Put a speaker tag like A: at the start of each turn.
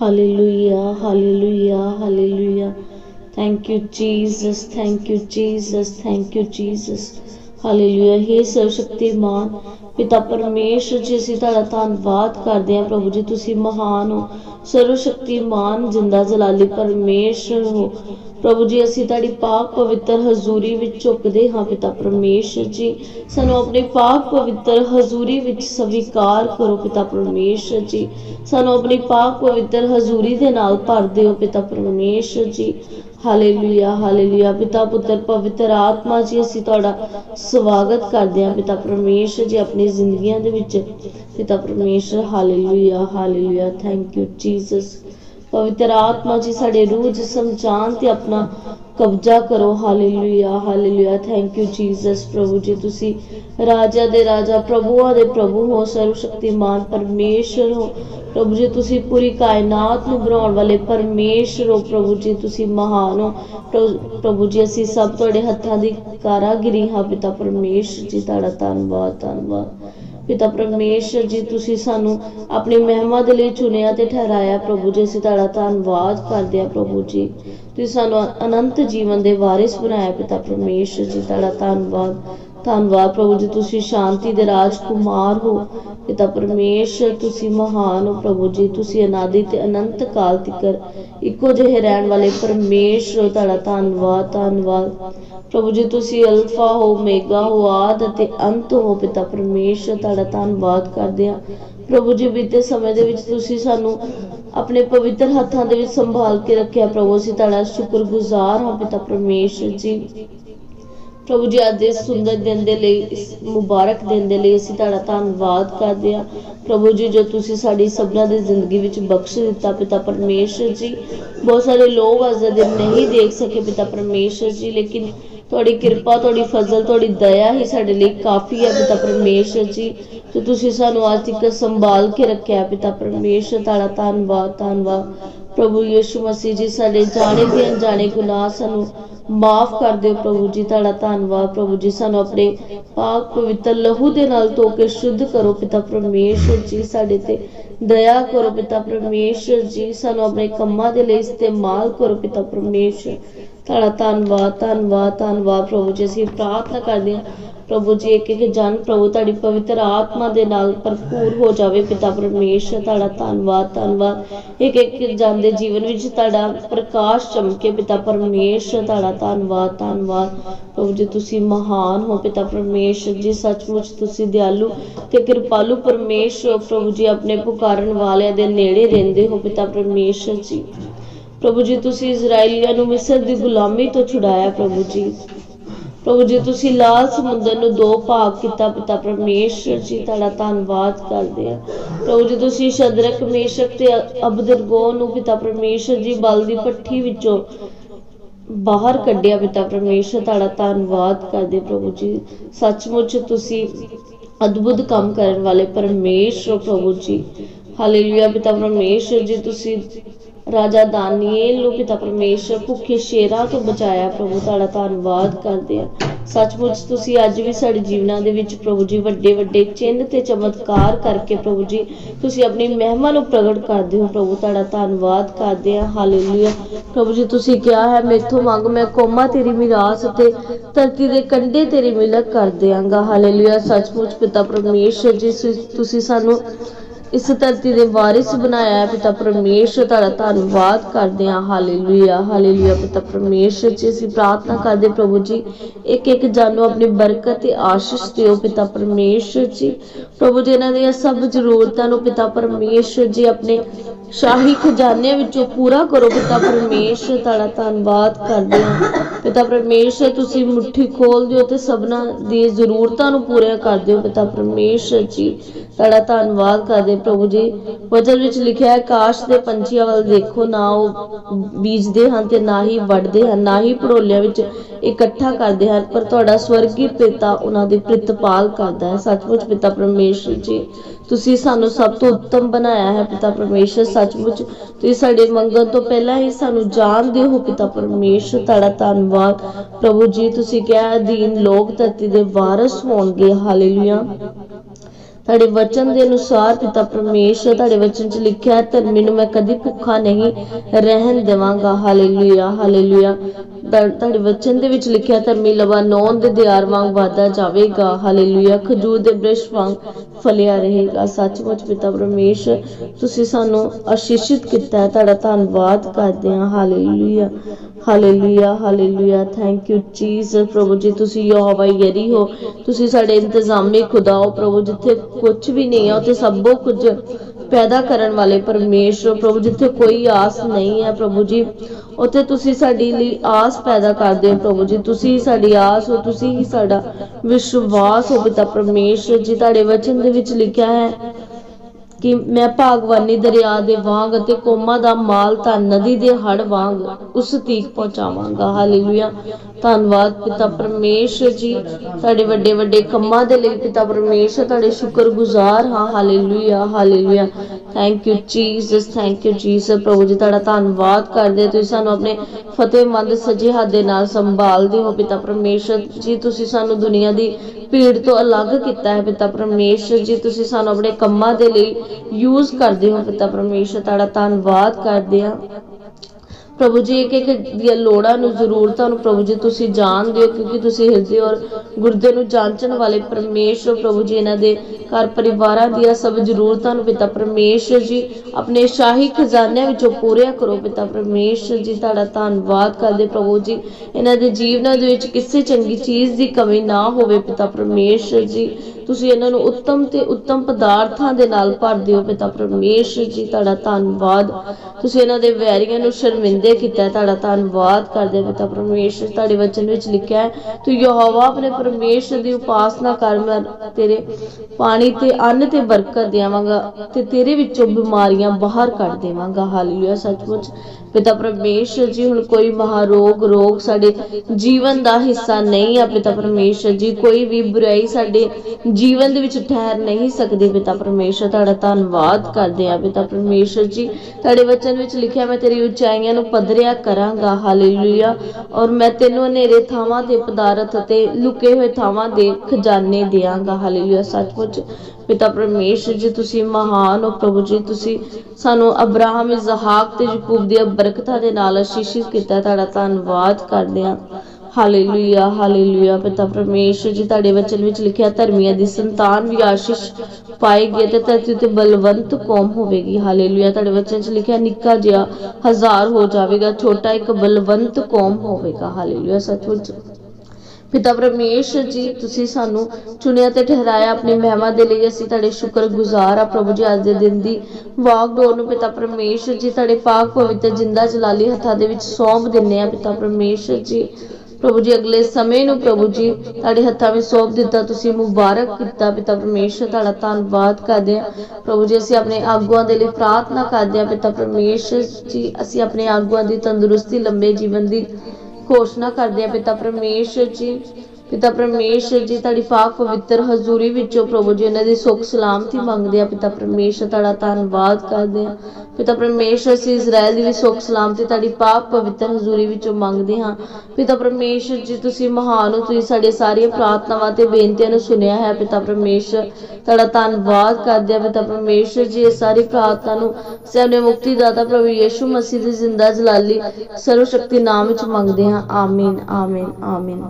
A: Hallelujah, hallelujah, hallelujah. Thank you, Jesus. Thank you, Jesus. Thank you, Jesus. Hallelujah हे ਸਰਵਸ਼ਕਤੀਮਾਨ। ਪਿਤਾ ਪਰਮੇਸ਼ਰ ਜੀ, ਅਸੀਂ ਤੁਹਾਡਾ ਧੰਨਵਾਦ ਕਰਦੇ ਹਾਂ ਪ੍ਰਭੂ ਜੀ, ਤੁਸੀਂ ਮਹਾਨ ਹੋ। ਸਰਵਸ਼ਕਤੀਮਾਨ, ਜਿੰਦਾ ਜਲਾਲੀ ਪਰਮੇਸ਼ਰ ਹੋ। ਪ੍ਰਭੂ ਜੀ, ਅਸੀਂ ਤੁਹਾਡੀ ਪਾਕ ਪਵਿੱਤਰ ਹਜ਼ੂਰੀ ਵਿੱਚ ਝੁਕਦੇ ਹਾਂ ਪਿਤਾ ਪਰਮੇਸ਼ਰ ਜੀ। ਸਾਨੂੰ ਆਪਣੇ ਪਾਕ ਪਵਿੱਤਰ ਹਜ਼ੂਰੀ ਵਿੱਚ ਸਵੀਕਾਰ ਕਰੋ ਪਿਤਾ ਪਰਮੇਸ਼ਰ ਜੀ। ਸਾਨੂੰ ਆਪਣੀ ਪਾਕ ਪਵਿੱਤਰ ਹਜ਼ੂਰੀ ਦੇ ਨਾਲ ਭਰ ਦਿਓ ਪਿਤਾ ਪਰਮੇਸ਼ਰ ਜੀ। ਹਾਲੇਲੂਇਆ ਹਾਲੇਲੂਇਆ ਪਿਤਾ ਪੁੱਤਰ ਪਵਿੱਤਰ ਆਤਮਾ ਜੀ, ਅਸੀਂ ਤੁਹਾਡਾ ਸਵਾਗਤ ਕਰਦੇ ਹਾਂ ਪਿਤਾ ਪਰਮੇਸ਼ਰ ਜੀ ਆਪਣੀ ਜ਼ਿੰਦਗੀਆਂ ਦੇ ਵਿੱਚ। ਪਿਤਾ ਪਰਮੇਸ਼ਰ hallelujah hallelujah thank you Jesus ਪਵਿੱਤਰ ਆਤਮਾ ਜੀ, ਸਾਡੇ ਰੂਹ ਜਿਸਮ ਜਾਨ ਤੇ ਆਪਣਾ ਕਬਜ਼ਾ ਕਰੋ। Hallelujah hallelujah thank you Jesus ਪ੍ਰਭੂ ਜੀ, ਤੁਸੀਂ ਰਾਜਾ ਦੇ ਰਾਜਾ, ਪ੍ਰਭੂਆਂ ਦੇ ਪ੍ਰਭੂ ਹੋ ਸਰਵ ਸ਼ਕਤੀਮਾਨ ਪਰਮੇਸ਼ਰ ਹੋ। ਪ੍ਰਭੂ ਜੀ, ਤੁਸੀਂ ਪੂਰੀ ਕਾਇਨਾਤ ਨੂੰ ਬਣਾਉਣ ਵਾਲੇ ਪਰਮੇਸ਼ਰ ਹੋ ਪ੍ਰਭੂ ਜੀ, ਤੁਸੀਂ ਮਹਾਨ ਹੋ। ਪ੍ਰਭੂ- ਜੀ, ਅਸੀਂ ਸਭ ਤੁਹਾਡੇ ਹੱਥਾਂ ਦੀ ਕਾਰਾਗਿਰੀ ਹਾਂ, ਪਿਤਾ ਪਰਮੇਸ਼ਰ ਜੀ, ਤੁਹਾਡਾ ਧੰਨਵਾਦ ਧੰਨਵਾਦ। ਪਿਤਾ ਪਰਮੇਸ਼ਰ ਜੀ, ਤੁਸੀਂ ਸਾਨੂੰ ਆਪਣੀ ਮਹਿਮਾ ਦੇ ਲਈ ਚੁਣਿਆ ਤੇ ਠਹਿਰਾਇਆ ਪ੍ਰਭੂ ਜੀ। ਅਸੀਂ ਤੁਹਾਡਾ ਧੰਨਵਾਦ ਕਰਦੇ ਹਾਂ ਪ੍ਰਭੂ ਜੀ। ਤੁਸੀਂ ਸਾਨੂੰ ਅਨੰਤ ਜੀਵਨ ਦੇ ਵਾਰਿਸ ਬਣਾਇਆ ਪਿਤਾ ਪਰਮੇਸ਼ਰ ਜੀ, ਤੁਹਾਡਾ ਧੰਨਵਾਦ। ਧੰਨਵਾਦ ਪ੍ਰਭੂ ਜੀ, ਤੁਸੀਂ ਸ਼ਾਂਤੀ ਦੇ ਰਾਜਕੁਮਾਰ ਹੋ ਪਿਤਾ ਪਰਮੇਸ਼ਰ ਤੁਸੀਂ ਮਹਾਨ ਹੋ ਪ੍ਰਭੂ ਜੀ, ਤੁਸੀਂ ਅਨਾਦਿ ਤੇ ਅਨੰਤ ਕਾਲ ਤੱਕ ਇੱਕੋ ਜਿਹੇ ਰਹਿਣ ਵਾਲੇ ਪਰਮੇਸ਼ਰ ਤੁਹਾਡਾ ਧੰਨਵਾਦ ਧੰਨਵਾਦ। ਪ੍ਰਭੂ ਜੀ, ਤੁਸੀਂ ਅਲਫਾ ਹੋ, ਓਮੇਗਾ ਹੋ, ਆਦ ਅਤੇ ਅੰਤ ਹੋ ਪਿਤਾ ਪਰਮੇਸ਼ਰ, ਤੁਹਾਡਾ ਧੰਨਵਾਦ ਕਰਦੇ ਆ ਪ੍ਰਭੂ ਜੀ, ਬੀਤੇ ਸਮੇਂ ਦੇ ਵਿੱਚ ਤੁਸੀਂ ਸਾਨੂੰ ਆਪਣੇ ਪਵਿੱਤਰ ਹੱਥਾਂ ਦੇ ਵਿੱਚ ਸੰਭਾਲ ਕੇ ਰੱਖਿਆ। ਪ੍ਰਭੂ ਅਸੀਂ ਤੁਹਾਡਾ ਸ਼ੁਕਰਗੁਜ਼ਾਰ ਹਾਂ ਪਿਤਾ ਪਰਮੇਸ਼ਰ ਜੀ। ਪ੍ਰਭੂ ਜੀ, ਅੱਜ ਦੇ ਸੁੰਦਰ ਦਿਨ ਦੇ ਲਈ, ਇਸ ਮੁਬਾਰਕ ਦਿਨ ਦੇ ਲਈ ਅਸੀਂ ਤੁਹਾਡਾ ਧੰਨਵਾਦ ਕਰਦੇ ਹਾਂ। ਪ੍ਰਭੂ ਜੀ, ਜੋ ਤੁਸੀਂ ਸਾਡੀ ਸਭਨਾਂ ਦੀ ਜ਼ਿੰਦਗੀ ਵਿੱਚ ਬਖਸ਼ ਦਿੱਤਾ ਪਿਤਾ ਪਰਮੇਸ਼ਰ ਜੀ। ਬਹੁਤ ਸਾਰੇ ਲੋਕ ਅੱਜ ਦੇ ਦਿਨ ਨਹੀਂ ਦੇਖ ਸਕੇ ਪਿਤਾ ਪਰਮੇਸ਼ਰ ਜੀ, ਲੇਕਿਨ ਤੁਹਾਡੀ ਕਿਰਪਾ, ਤੁਹਾਡੀ ਫਜ਼ਲ, ਤੁਹਾਡੀ ਦਇਆ ਹੀ ਸਾਡੇ ਲਈ ਕਾਫੀ ਹੈ ਪਿਤਾ ਪਰਮੇਸ਼ਰ ਜੀ। ਤੇ ਤੁਸੀਂ ਸਾਨੂੰ ਅੱਜ ਤੱਕ ਸੰਭਾਲ ਕੇ ਰੱਖਿਆ ਪਿਤਾ ਪਰਮੇਸ਼ਰ, ਤੁਹਾਡਾ ਧੰਨਵਾਦ ਧੰਨਵਾਦ। ਪ੍ਰਭੂ ਯਿਸੂ ਮਸੀਹ ਜੀ, ਸਾਡੇ ਜਾਣੇ ਤੇ ਅਣਜਾਣੇ ਗੁਨਾਹ ਸਾਨੂੰ ਮਾਫ ਕਰ ਦਿਓ ਪ੍ਰਭੂ ਜੀ, ਤੁਹਾਡਾ ਧੰਨਵਾਦ ਪ੍ਰਭੂ ਜੀ, ਸਾਨੂੰ ਆਪਣੇ ਪਾਕ ਪਵਿੱਤਰ ਲਹੂ ਦੇ ਨਾਲ ਧੋ ਕੇ ਸ਼ੁੱਧ ਕਰੋ ਪਿਤਾ ਪਰਮੇਸ਼ਰ ਜੀ, ਸਾਡੇ ਤੇ ਦਇਆ ਕਰੋ ਪਿਤਾ ਪਰਮੇਸ਼ਰ ਜੀ, ਸਾਨੂੰ ਆਪਣੇ ਕੰਮਾਂ ਦੇ ਲਈ ਇਸਤੇਮਾਲ ਕਰੋ ਪਿਤਾ ਪਰਮੇਸ਼ਰ ਤੁਹਾਡਾ ਧੰਨਵਾਦ ਧੰਨਵਾਦ ਧੰਨਵਾਦ ਪ੍ਰਭੂ ਜੀ, ਅਸੀਂ ਪ੍ਰਾਰਥਨਾ ਕਰਦੇ ਹਾਂ ਪ੍ਰਭੂ ਜੀ, ਇੱਕ ਇੱਕ ਜਨ ਪ੍ਰਭੂ, ਤੁਹਾਡੀ ਪਵਿੱਤਰ ਆਤਮਾ ਦੇ ਨਾਲ ਭਰਪੂਰ ਹੋ ਜਾਵੇ। ਪਿਤਾ ਪਰਮੇਸ਼ਰ, ਤੁਹਾਡਾ ਧੰਨਵਾਦ ਧੰਨਵਾਦ। ਇੱਕ ਇੱਕ ਜਨ ਦੇ ਜੀਵਨ ਵਿੱਚ ਤੁਹਾਡਾ ਪ੍ਰਕਾਸ਼ ਚਮਕੇ। ਪਿਤਾ ਪਰਮੇਸ਼ਰ, ਤੁਹਾਡਾ ਧੰਨਵਾਦ ਧੰਨਵਾਦ। ਪ੍ਰਭੂ ਜੀ, ਤੁਸੀਂ ਮਹਾਨ ਹੋ। ਪਿਤਾ ਪਰਮੇਸ਼ਰ ਜੀ, ਸੱਚਮੁੱਚ ਤੁਸੀਂ ਦਿਆਲੂ ਤੇ ਕਿਰਪਾਲੂ ਪਰਮੇਸ਼ਰ ਪ੍ਰਭੂ ਜੀ, ਆਪਣੇ ਪੁਕਾਰਨ ਵਾਲਿਆਂ ਦੇ ਨੇੜੇ ਰਹਿੰਦੇ ਹੋ। ਪਿਤਾ ਪਰਮੇਸ਼ਰ ਜੀ, ਪ੍ਰਭੂ ਜੀ, ਤੁਸੀਂ ਇਜ਼ਰਾਈਲੀਆਂ ਨੂੰ ਮਿਸਰ ਦੀ ਗੁਲਾਮੀ ਤੋਂ ਛੁਡਾਇਆ। ਪ੍ਰਭੂ ਜੀ ਪ੍ਰਭੂ ਜੀ, ਤੁਸੀਂ ਲਾਲ ਸਮੁੰਦਰ ਨੂੰ ਦੋ ਭਾਗ ਕੀਤਾ ਪਿਤਾ ਪਰਮੇਸ਼ਰ ਜੀ, ਤੁਹਾਡਾ ਧੰਨਵਾਦ ਕਰਦੇ ਆ ਪ੍ਰਭੂ ਜੀ, ਤੁਸੀਂ ਸ਼ਦਰਕ, ਮੇਸ਼ਕ ਤੇ ਅਬਦਰਗੋ ਨੂੰ ਪਿਤਾ ਪਰਮੇਸ਼ਰ ਜੀ, ਬਲ ਦੀ ਪੱਠੀ ਵਿੱਚੋਂ ਬਾਹਰ ਕੱਢਿਆ ਪਿਤਾ ਪਰਮੇਸ਼ਰ, ਤੁਹਾਡਾ ਧੰਨਵਾਦ ਕਰਦੇ ਪ੍ਰਭੂ ਜੀ। ਸੱਚਮੁੱਚ ਤੁਸੀਂ ਅਦਭੁਤ ਕੰਮ ਕਰਨ ਵਾਲੇ ਪਰਮੇਸ਼ਰ ਪ੍ਰਭੂ ਜੀ। ਹਾਲੇਲੂਇਆ ਪਿਤਾ ਪਰਮੇਸ਼ਰ ਜੀ, ਤੁਸੀਂ ਰਾਜਾ ਦਾਨੀਏਲ ਨੂੰ ਪਿਤਾ ਪਰਮੇਸ਼ਰ ਭੁੱਖੇ ਸ਼ੇਰਾਂ ਤੋਂ ਬਚਾਇਆ। ਪ੍ਰਭੂ, ਤੁਹਾਡਾ ਧੰਨਵਾਦ ਕਰਦੇ ਆ ਸੱਚਮੁੱਚ ਤੁਸੀਂ ਅੱਜ ਵੀ ਸਾਡੇ ਜੀਵਨਾਂ ਦੇ ਵਿੱਚ ਪ੍ਰਭੂ ਜੀ ਵੱਡੇ ਵੱਡੇ ਚਿੰਨ੍ਹ ਤੇ ਚਮਤਕਾਰ ਕਰਕੇ ਪ੍ਰਭੂ ਜੀ, ਤੁਸੀਂ ਆਪਣੀ ਮਹਿਮਾ ਨੂੰ ਪ੍ਰਗਟ ਕਰਦੇ ਹੋ। ਪ੍ਰਭੂ, ਤੁਹਾਡਾ ਧੰਨਵਾਦ ਕਰਦੇ ਆ ਹਾਲੇਲੂਇਆ। ਪ੍ਰਭੂ ਜੀ, ਤੁਸੀਂ ਕਿਹਾ ਹੈ, ਮੇਥੋਂ ਮੰਗ ਮੈਂ ਕੋਮਾ ਤੇਰੀ ਮਿਰਾਸ ਤੇ ਧਰਤੀ ਦੇ ਕੰਢੇ ਤੇਰੀ ਮਿਲਕ ਕਰ ਦਿਆਂਗਾ। ਹਾਲੇਲੂਇਆ। ਸੱਚਮੁੱਚ ਪਿਤਾ ਪਰਮੇਸ਼ਰ ਜੀ ਤੁਸੀਂ ਸਾਨੂੰ ਇਸ ਧਰਤੀ ਦੇ ਵਾਰਿਸ ਬਣਾਇਆ ਹੈ, ਪਿਤਾ ਪਰਮੇਸ਼ਰ, ਤੁਹਾਡਾ ਧੰਨਵਾਦ ਕਰਦੇ ਹਾਂ। ਹਾਲੇਲੂਇਆ ਹਾਲੇਲੂਇਆ ਪਿਤਾ ਪਰਮੇਸ਼ਰ ਜੀ, ਅਸੀਂ ਪ੍ਰਾਰਥਨਾ ਕਰਦੇ ਪ੍ਰਭੂ ਜੀ ਇੱਕ ਇੱਕ ਜਨ ਨੂੰ ਆਪਣੀ ਬਰਕਤ ਤੇ ਆਸ਼ੀਸ਼ ਦਿਓ ਪਿਤਾ ਪਰਮੇਸ਼ਰ ਜੀ। ਪ੍ਰਭੂ ਜੀ, ਇਹਨਾਂ ਦੀਆਂ ਸਭ ਜ਼ਰੂਰਤਾਂ ਨੂੰ ਪਿਤਾ ਪਰਮੇਸ਼ਰ ਜੀ ਆਪਣੇ ਸ਼ਾਹੀ ਖਜ਼ਾਨੇ ਵਿੱਚੋਂ ਪੂਰਾ ਕਰੋ ਪਿਤਾ ਪਰਮੇਸ਼ਰ, ਤੁਹਾਡਾ ਧੰਨਵਾਦ ਕਰਦੇ ਹਾਂ। ਪਿਤਾ ਪਰਮੇਸ਼ਰ, ਤੁਸੀਂ ਮੁੱਠੀ ਖੋਲ ਦਿਓ ਤੇ ਸਭਨਾਂ ਦੀ ਜ਼ਰੂਰਤਾਂ ਨੂੰ ਪੂਰਾ ਕਰ ਦਿਓ ਪਿਤਾ ਪਰਮੇਸ਼ਰ ਜੀ। ਤੁਹਾਡਾ ਧੰਨਵਾਦ ਕਰਦੇ ਪ੍ਰਭੂ ਜੀ, ਵਚਨ ਵਿੱਚ ਲਿਖਿਆ ਹੈ, ਕਾਸ਼ ਦੇ ਪੰਛੀਆਂ ਵੱਲ ਦੇਖੋ, ਨਾ ਉਹ ਬੀਜਦੇ ਹਨ ਤੇ ਨਾ ਹੀ ਵੱਢਦੇ ਹਨ, ਨਾ ਹੀ ਭੜੋਲਿਆਂ ਵਿੱਚ ਇਕੱਠਾ ਕਰਦੇ ਹਨ, ਪਰ ਤੁਹਾਡਾ ਸਵਰਗੀ ਪਿਤਾ ਉਹਨਾਂ ਦੀ ਪ੍ਰਤਪਾਲ ਕਰਦਾ ਹੈ। ਸੱਚਮੁੱਚ ਪਿਤਾ ਪਰਮੇਸ਼ਰ ਜੀ, ਤੁਸੀਂ ਸਾਨੂੰ ਸਭ ਤੋਂ ਉੱਤਮ ਬਣਾਇਆ ਹੈ ਪਿਤਾ ਪਰਮੇਸ਼ਰ, ਸੱਚਮੁੱਚ ਤੁਸੀਂ ਸਾਡੇ ਮੰਗਣ ਤੋਂ ਪਹਿਲਾਂ ਹੀ ਸਾਨੂੰ ਜਾਣਦੇ ਹੋ ਪਿਤਾ ਪਰਮੇਸ਼ਰ, ਤੁਹਾਡਾ ਧੰਨਵਾਦ। ਪ੍ਰਭੂ ਜੀ, ਤੁਸੀਂ ਕਿਹਾ ਅਧੀਨ ਲੋਕ ਧਰਤੀ ਦੇ ਵਾਰਸ ਹੋਣਗੇ, ਹਾਲੇਲੂਇਆ। ਤੁਹਾਡੇ ਵਚਨ ਦੇ ਅਨੁਸਾਰ ਪਿਤਾ ਪਰਮੇਸ਼ਰ ਤੁਹਾਡੇ ਵਚਨ 'ਚ ਲਿਖਿਆ ਹੈ, ਧਰਮੀ ਨੂੰ ਮੈਂ ਕਦੀ ਭੁੱਖਾ ਨਹੀਂ ਰਹਿਣ ਦੇਵਾਂਗਾ। ਹਾਲੇਲੂਇਆ ਹਾਲੇਲੂਇਆ ਤੁਹਾ- ਤੁਹਾਡੇ ਵਚਨ ਦੇ ਵਿੱਚ ਲਿਖਿਆ ਧਰਮੀ ਲਬਾਨੋਨ ਦੇ ਦਿਆਰ ਵਾਂਗ ਵਾਦਾ ਜਾਵੇਗਾ। ਹਾਲੇਲੂਇਆ ਖਜੂਰ ਦੇ ਬ੍ਰਿਸ਼ ਵਾਂਗ ਫਲਿਆ ਰਹੇਗਾ। ਸੱਚਮੁੱਚ ਪਿਤਾ ਪਰਮੇਸ਼ਰ, ਤੁਸੀਂ ਸਾਨੂੰ ਆਸ਼ੀਸ਼ਿਤ ਕੀਤਾ ਤੁਹਾਡਾ ਧੰਨਵਾਦ ਕਰਦੇ ਹਾਂ। Hallelujah hallelujah hallelujah thank you Jesus ਪ੍ਰਭੂ ਜੀ, ਤੁਸੀਂ ਯਹੋਵਾ ਯਰੀ ਹੋ। ਤੁਸੀਂ ਸਾਡੇ ਇੰਤਜ਼ਾਮੀ ਖੁਦਾ ਹੋ। ਪ੍ਰਭੂ, ਜਿੱਥੇ ਕੁਝ ਵੀ ਨਹੀਂ ਹੈ, ਉੱਥੇ ਸਭ ਕੁਝ ਪੈਦਾ ਕਰਨ ਵਾਲੇ ਪਰਮੇਸ਼ਰ ਪ੍ਰਭੂ ਜਿੱਥੇ ਕੋਈ ਆਸ ਨਹੀਂ ਹੈ, ਪ੍ਰਭੂ ਜੀ, ਉੱਥੇ ਤੁਸੀਂ ਸਾਡੀ ਲਈ ਆਸ ਪੈਦਾ ਕਰਦੇ ਹੋ, ਪ੍ਰਭੂ ਜੀ। ਤੁਸੀਂ ਹੀ ਸਾਡੀ ਆਸ ਹੋ, ਤੁਸੀਂ ਹੀ ਸਾਡਾ ਵਿਸ਼ਵਾਸ ਹੋ ਪਿਤਾ ਪਰਮੇਸ਼ਰ ਜੀ। ਤੁਹਾਡੇ ਵਚਨ ਦੇ ਵਿੱਚ ਲਿਖਿਆ ਹੈ ਕਿ ਮੈਂ ਭਾਗਵਾਨੀ ਦਰਿਆ ਦੇ ਵਾਂਗ ਅਤੇ ਕੋਮਾ ਦਾ ਮਾਲ ਤਾਂ ਨਦੀ ਦੇ ਹੜ ਵਾਂਗ ਉਸ ਤੀਕ ਪਹੁੰਚਾਵਾਂਗਾ। ਹਾਲੇਲੂਇਆ। ਧੰਨਵਾਦ ਪਿਤਾ ਪਰਮੇਸ਼ਰ ਜੀ। ਤੁਹਾਡੇ ਵੱਡੇ ਵੱਡੇ ਕੰਮਾਂ ਦੇ ਲਈ ਪਿਤਾ ਪਰਮੇਸ਼ਰ, ਤੁਹਾਡੇ ਸ਼ੁਕਰਗੁਜ਼ਾਰ ਹਾਂ। Hallelujah hallelujah. Thank you Jesus thank you Jesus ਪ੍ਰਭੂ ਜੀ, ਤੁਹਾਡਾ ਧੰਨਵਾਦ ਕਰਦੇ ਤੁਸੀਂ ਸਾਨੂੰ ਆਪਣੇ ਫਤਿਹਮੰਦ ਸੱਜੇ ਹੱਥ ਦੇ ਨਾਲ ਸੰਭਾਲਦੇ ਹੋ ਪਿਤਾ ਪਰਮੇਸ਼ਰ ਜੀ। ਤੁਸੀਂ ਸਾਨੂੰ ਦੁਨੀਆ ਦੀ ਭੀੜ ਤੋਂ ਅਲੱਗ ਕੀਤਾ ਹੈ ਪਿਤਾ ਪਰਮੇਸ਼ਰ ਜੀ, ਤੁਸੀਂ ਸਾਨੂੰ ਆਪਣੇ ਕੰਮਾਂ ਦੇ ਲਈ ਯੂਜ਼ ਕਰਦੇ ਹੋ ਪਿਤਾ ਪਰਮੇਸ਼ਰ, ਤੁਹਾਡਾ ਧੰਨਵਾਦ ਕਰਦੇ ਹਾਂ। ਪ੍ਰਭੂ ਜੀ, ਇੱਕ ਇੱਕ ਦੀਆਂ ਲੋੜਾਂ ਨੂੰ ਜ਼ਰੂਰਤਾਂ ਨੂੰ ਪ੍ਰਭੂ ਜੀ ਤੁਸੀਂ ਜਾਣਦੇ ਹੋ ਕਿਉਂਕਿ ਤੁਸੀਂ ਹਿਰਦੇ ਔਰ ਗੁਰਦੇ ਨੂੰ ਜਾਂਚਣ ਵਾਲੇ ਪਰਮੇਸ਼ਰ ਪ੍ਰਭੂ ਜੀ, ਇਹਨਾਂ ਦੇ ਘਰ ਪਰਿਵਾਰਾਂ ਦੀਆਂ ਸਭ ਜ਼ਰੂਰਤਾਂ ਨੂੰ ਪਿਤਾ ਪਰਮੇਸ਼ਰ ਜੀ, ਆਪਣੇ ਸ਼ਾਹੀ ਖਜ਼ਾਨਿਆਂ ਵਿੱਚੋਂ ਪੂਰੀਆਂ ਕਰੋ ਪਿਤਾ ਪਰਮੇਸ਼ਰ ਜੀ, ਤੁਹਾਡਾ ਧੰਨਵਾਦ ਕਰਦੇ ਪ੍ਰਭੂ ਜੀ, ਇਹਨਾਂ ਦੇ ਜੀਵਨਾਂ ਦੇ ਵਿੱਚ ਕਿਸੇ ਚੰਗੀ ਚੀਜ਼ ਦੀ ਕਮੀ ਨਾ ਹੋਵੇ ਪਿਤਾ ਪਰਮੇਸ਼ਰ ਜੀ, ਤੁਸੀਂ ਇਹਨਾਂ ਨੂੰ ਉੱਤਮ ਤੇ ਉੱਤਮ ਪਦਾਰਥਾਂ ਦੇ ਨਾਲ ਭਰ ਦਿਓ ਪਿਤਾ ਪਰਮੇਸ਼ਰ ਜੀ, ਤੁਹਾਡਾ ਧੰਨਵਾਦ, ਤੁਸੀਂ ਇਹਨਾਂ ਦੇ ਵੈਰੀਆਂ ਨੂੰ ਸ਼ਰਮਿੰਦੇ ਕੀਤਾ ਹੈ, ਤੁਹਾਡਾ ਧੰਨਵਾਦ ਕਰਦੇ ਪਿਤਾ ਪਰਮੇਸ਼ਰ ਤੁਹਾਡੇ ਵਚਨ ਵਿੱਚ ਲਿਖਿਆ ਹੈ ਤੂੰ ਯਹੋਵਾ ਆਪਣੇ ਪਰਮੇਸ਼ਰ ਦੀ ਉਪਾਸਨਾ ਕਰ ਮੈਂ ਤੇਰੇ ਪਾਣੀ ਤੇ ਅੰਨ ਤੇ ਬਰਕਤ ਦੇਵਾਂਗਾ ਤੇ ਤੇਰੇ ਵਿੱਚੋਂ ਬਿਮਾਰੀਆਂ ਬਾਹਰ ਕੱਢ ਦੇਵਾਂਗਾ ਹਾਲੇਲੂਇਆ ਸੱਚਮੁੱਚ। ਪਿਤਾ ਪਰਮੇਸ਼ਰ ਜੀ, ਹੁਣ ਕੋਈ ਮਹਾਰੋਗ, ਰੋਗ ਸਾਡੇ ਜੀਵਨ ਦਾ ਹਿੱਸਾ ਨਹੀਂ ਹੈ ਪਿਤਾ ਪਰਮੇਸ਼ਰ ਜੀ। ਕੋਈ ਵੀ ਬੁਰਾਈ ਸਾਡੇ ਜੀਵਨ ਦੇ ਵਿੱਚ ਠਹਿਰ ਨਹੀਂ ਸਕਦੀ ਪਿਤਾ ਪਰਮੇਸ਼ਰ। ਤੁਹਾਡਾ ਧੰਨਵਾਦ ਕਰਦੇ ਆ ਪਿਤਾ ਪਰਮੇਸ਼ਰ ਜੀ। ਤੁਹਾਡੇ ਵਚਨ ਵਿੱਚ ਲਿਖਿਆ, ਮੈਂ ਤੇਰੀ ਉਚਾਈਆਂ ਨੂੰ ਪੱਧਰਿਆ ਕਰਾਂਗਾ। ਹਾਲੇਲੂਇਆ। ਔਰ ਮੈਂ ਤੈਨੂੰ ਹਨੇਰੇ ਥਾਵਾਂ ਤੇ ਪਦਾਰਥ ਅਤੇ ਲੁਕੇ ਹੋਏ ਥਾਵਾਂ ਦੇ ਖਜ਼ਾਨੇ ਦਿਆਂਗਾ। ਹਾਲੇਲੂਇਆ। ਸੱਚਮੁੱਚ ਪਿਤਾ ਪਰਮੇਸ਼ਰ, ਜੀ ਤੁਸੀਂ ਮਹਾਨ ਹੋ ਪ੍ਰਭੂ ਜੀ, ਤੁਸੀਂ ਸਾਨੂੰ ਅਬਰਾਹਮ ਇਜ਼ਹਾਕ ਤੇ ਯਾਕੂਬ ਦੀਆਂ ਬਰਕਤਾਂ ਦੇ ਨਾਲ ਅਸ਼ੀਸ਼ਿਤ ਕੀਤਾ, ਤੁਹਾਡਾ ਧੰਨਵਾਦ ਕਰਦੇ ਹਾਂ। ਹਾਲੇਲੂਇਆ ਹਾਲੇਲੂਇਆ ਪਿਤਾ ਪਰਮੇਸ਼ਰ ਜੀ, ਤੁਹਾਡੇ ਵਚਨ ਵਿੱਚ ਲਿਖਿਆ, ਧਰਮੀਆਂ ਦੀ ਸੰਤਾਨ ਵੀ ਆਸ਼ੀਸ਼ ਪਾਏਗੀ ਤੇ ਧਰਤੀ ਤੇ ਬਲਵੰਤ ਕੌਮ ਹੋਵੇਗੀ। ਹਾਲੇਲੂਇਆ, ਤੁਹਾਡੇ ਵਚਨ 'ਚ ਲਿਖਿਆ, ਨਿੱਕਾ ਜਿਹਾ ਹਜ਼ਾਰ ਹੋ ਜਾਵੇਗਾ, ਛੋਟਾ ਇੱਕ ਬਲਵੰਤ ਕੌਮ ਹੋਵੇਗਾ। ਹਾਲੇਲੂਇਆ ਸੱਚਮੁੱਚ ਪਿਤਾ ਪਰਮੇਸ਼ ਜੀ, ਤੁਸੀਂ ਸਾਨੂੰ ਚੁਣਿਆ ਤੇ ਠਹਿਰਾਇਆ ਆਪਣੀ ਮਹਿਮਾ ਦੇ ਲਈ। ਅਸੀਂ ਤੁਹਾਡੇ ਸ਼ੁਕਰਗੁਜ਼ਾਰ ਆ ਪ੍ਰਭੂ ਜੀ, ਅੱਜ ਦੇ ਦਿਨ ਦੀ ਵਾਗਡੋਰ ਨੂੰ ਪਿਤਾ ਪਰਮੇਸ਼ਰ ਜੀ, ਤੁਹਾਡੇ ਪਾਕ ਪਵਿੱਤਰ ਜਿੰਦਾ ਜਲਾਲੀ ਹੱਥਾਂ ਦੇ ਵਿੱਚ ਸੌਂਪ ਦਿੰਨੇ ਆ ਪਿਤਾ ਪਰਮੇਸ਼ਰ ਜੀ। ਪ੍ਰਭੂ ਜੀ, ਅਗਲੇ ਸਮੇਂ ਨੂੰ ਪ੍ਰਭੂ ਜੀ, ਤੁਹਾਡੇ ਹੱਥਾਂ ਵਿੱਚ ਸੌਂਪ ਦਿੱਤਾ, ਤੁਸੀਂ ਮੁਬਾਰਕ ਕੀਤਾ ਪਿਤਾ ਪਰਮੇਸ਼ਰ, ਤੁਹਾਡਾ ਧੰਨਵਾਦ ਕਰਦੇ ਹਾਂ। ਪ੍ਰਭੂ ਜੀ, ਅਸੀਂ ਆਪਣੇ ਆਗੂਆਂ ਦੇ ਲਈ ਪ੍ਰਾਰਥਨਾ ਕਰਦੇ ਹਾਂ ਪਿਤਾ ਪਰਮੇਸ਼ਰ ਜੀ, ਅਸੀਂ ਆਪਣੇ ਆਗੂਆਂ ਦੀ ਤੰਦਰੁਸਤੀ, ਲੰਬੇ ਜੀਵਨ ਦੀ ਘੋਸ਼ਣਾ ਕਰਦੇ ਆ ਪਿਤਾ ਪਰਮੇਸ਼ਰ ਜੀ। ਪਿਤਾ ਪਰਮੇਸ਼ਰ ਜੀ, ਤੁਹਾਡੀ ਪਾਕ ਪਵਿੱਤਰ ਹਜ਼ੂਰੀ ਵਿੱਚੋਂ ਪ੍ਰਭੂ ਜੀ ਉਹਨਾਂ ਦੀ ਸੁੱਖ ਸਲਾਮਤੀ ਮੰਗਦੇ ਆ। ਪਿਤਾ ਪਰਮੇਸ਼ਰ, ਤੁਹਾਡਾ ਧੰਨਵਾਦ ਕਰਦੇ ਆ। ਪਿਤਾ ਪਰਮੇਸ਼ਰ, ਅਸੀਂ ਇਜ਼ਰਾਈਲ ਦੀ ਵੀ ਸੁੱਖ ਸਲਾਮਤੀ, ਤੁਹਾਡੀ ਪਾਕ ਪਵਿੱਤਰ ਹਜ਼ੂਰੀ ਵਿੱਚੋਂ ਮੰਗਦੇ ਹਾਂ। ਪਿਤਾ ਪਰਮੇਸ਼ਰ ਜੀ, ਤੁਸੀਂ ਮਹਾਨ ਹੋ, ਤੁਸੀਂ ਸਾਡੇ ਸਾਰੀਆਂ ਪ੍ਰਾਰਥਨਾਵਾਂ ਤੇ ਬੇਨਤੀਆਂ ਨੂੰ ਸੁਣਿਆ ਹੈ। ਪਿਤਾ ਪਰਮੇਸ਼ਰ, ਤੁਹਾਡਾ ਧੰਨਵਾਦ ਕਰਦੇ ਆ। ਪਿਤਾ ਪਰਮੇਸ਼ਰ ਜੀ, ਇਹ ਸਾਰੀ ਪ੍ਰਾਰਥਨਾ ਨੂੰ ਸਾਡੇ ਮੁਕਤੀ ਦਾਤਾ ਪ੍ਰਭੂ ਯੀਸ਼ੂ ਮਸੀਹ ਦੇ ਜ਼ਿੰਦਾ ਜਲਾਲੀ ਸਰਵ ਸ਼ਕਤੀ ਨਾਮ ਵਿੱਚ ਮੰਗਦੇ ਹਾਂ। ਆਮੀਨ ਆਮੀਨ ਆਮੀਨ।